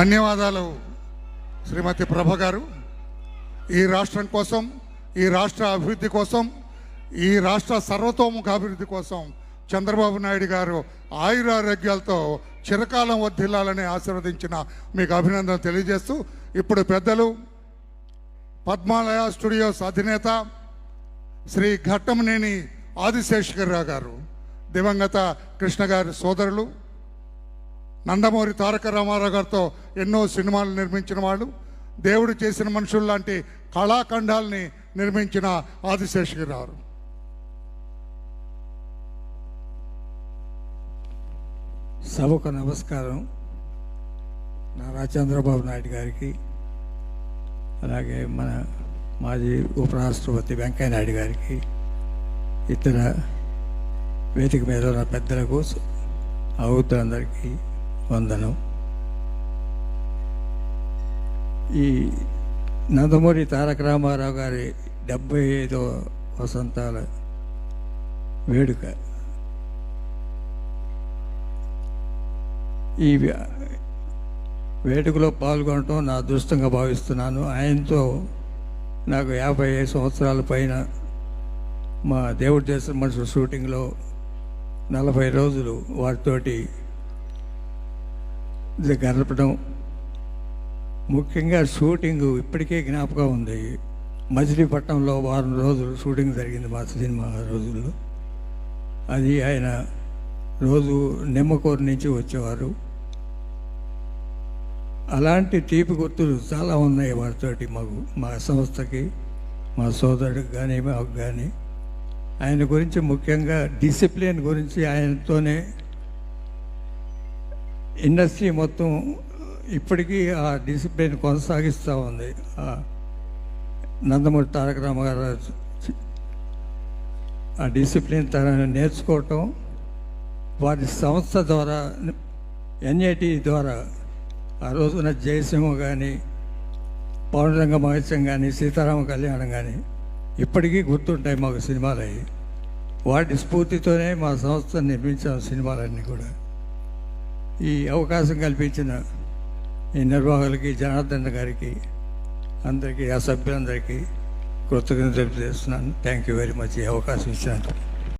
ధన్యవాదాలు శ్రీమతి ప్రభ గారు. ఈ రాష్ట్రం కోసం ఈ రాష్ట్ర అభివృద్ధి కోసం ఈ రాష్ట్ర సర్వతోముఖ అభివృద్ధి కోసం చంద్రబాబు నాయుడు గారు ఆయురారోగ్యాలతో చిరకాలం వర్ధిల్లాలని ఆశీర్వదించిన మీకు అభినందన తెలియజేస్తూ ఇప్పుడు పెద్దలు పద్మాలయ స్టూడియోస్ అధినేత శ్రీ ఘట్టమనేని ఆదిశేషగిరిరావు గారు దివంగత కృష్ణ గారి సోదరులు నందమూరి తారక రామారావు గారితో ఎన్నో సినిమాలు నిర్మించిన వాళ్ళు దేవుడు చేసిన మనుషులు లాంటి కళాఖండాల్ని నిర్మించిన ఆదిశేషగిరిరావు సభకు నమస్కారం. నారా చంద్రబాబు నాయుడు గారికి అలాగే మన మాజీ ఉపరాష్ట్రపతి వెంకయ్య నాయుడు గారికి ఇతర వేదిక మీద ఉన్న పెద్దలకు అవుతులందరికీ వందనం. ఈ నందమూరి తారక రామారావు గారి డెబ్బై ఐదో వసంతాల వేడుక. ఈ వేడుకలో పాల్గొనటం నా అదృష్టంగా భావిస్తున్నాను. ఆయనతో నాకు యాభై ఐదు సంవత్సరాల పైన మా దేవుడు చేసిన మనుషుల షూటింగ్లో నలభై రోజులు వారితోటి గడపడం ముఖ్యంగా షూటింగ్ ఇప్పటికే జ్ఞాపకం ఉంది. మచిలీపట్నంలో వారం రోజులు షూటింగ్ జరిగింది మా సినిమా రోజుల్లో. అది ఆయన రోజు నిమ్మకూరు నుంచి వచ్చేవారు. అలాంటి తీపి గుర్తులు చాలా ఉన్నాయి వారితోటి మాకు మా సంస్థకి మా సోదరుడికి కానీ మాకు కానీ ఆయన గురించి ముఖ్యంగా డిసిప్లిన్ గురించి ఆయనతోనే ఇండస్ట్రీ మొత్తం ఇప్పటికీ ఆ డిసిప్లిన్ కొనసాగిస్తూ ఉంది. నందమూరి తారక రామగారు ఆ డిసిప్లిన్ తనని నేర్చుకోవటం వారి సంస్థ ద్వారా ఎన్ఐటి ద్వారా ఆ రోజున జయసింహ కానీ పౌర్ణరంగ మహత్యం కానీ సీతారామ కళ్యాణం కానీ ఇప్పటికీ గుర్తుంటాయి మాకు సినిమాలు అవి వాటి స్ఫూర్తితోనే మా సంస్థ నిర్మించాం సినిమాలన్నీ కూడా. ఈ అవకాశం కల్పించిన ఈ నిర్వాహకులకి జనార్దన్ గారికి అందరికీ ఆ సభ్యులందరికీ కృతజ్ఞతలు తెలియజేస్తున్నాను థ్యాంక్ యూ వెరీ మచ్ ఈ అవకాశం ఇచ్చినందుకు.